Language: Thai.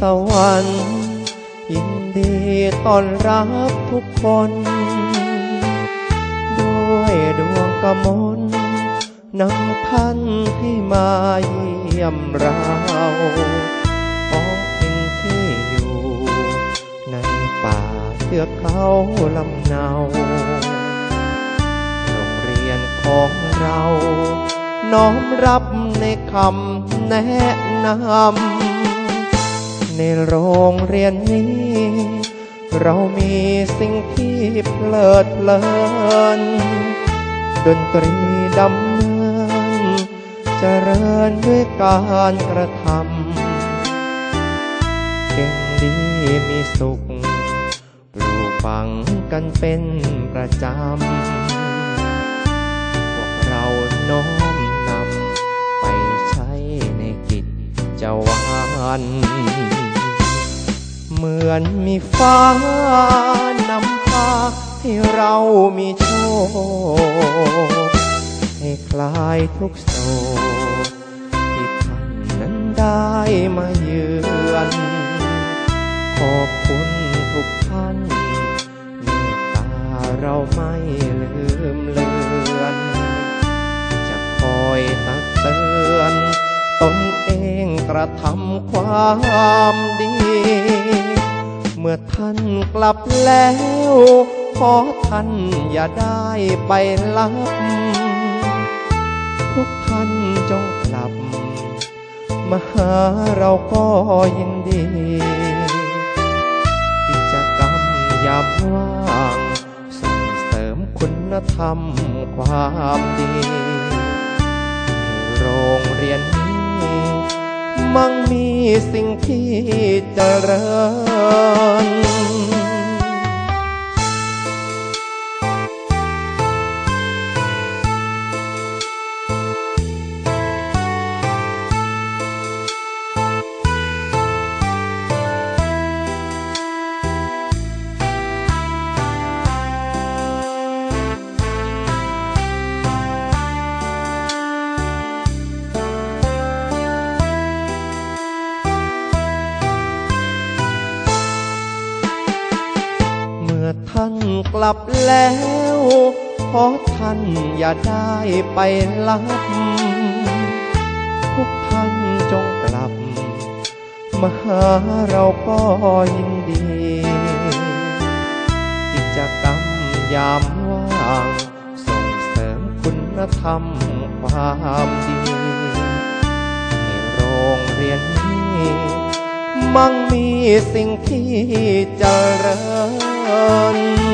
สวรรค์ยินดีต้อนรับทุกคน ด้วยดวงกมลนำพันให้มาเยี่ยมเราของถิ่นที่อยู่ ในป่าเทือกเขาลำเนา โรงเรียนของเรา น้อมรับในคำแนะนำ ในโรงเรียนนี้ เรามีสิ่งที่เพลิดเพลิน ดนตรีดำเนินเจริญด้วยการกระทำเก่งดีมีสุขปลูกฝังกันเป็นประจำ พวกเราน้อมนำไปใช้ในกิจจวัน เหมือนมีฟ้านำพาให้เรามีโชค ให้คลายทุกโศกที่ท่านนั้นได้มาเยือน ขอบคุณทุกท่านเมตตาเราไม่ลืมเลือน จะคอยตักเตือนตนเองกระทำความดี เมื่อท่านกลับแล้ว ขอท่านอย่าได้ไปลับ ทุกท่านจงกลับ มาหาเราก็ยินดี กิจกรรมยามว่างส่งเสริมคุณธรรมความดีให้โรงเรียนนี้ มั่งมีสิ่งที่เจริญ อท่านกลับแล้วขอท่านอย่าได้ไปลับทุกท่านจงกลับ มาหาเราก็ยินดีกิจกรรมยามว่าง ส่งเสริมคุณธรรมความดีให้โรงเรียนนี้ มั่งมีสิ่งที่เจริญ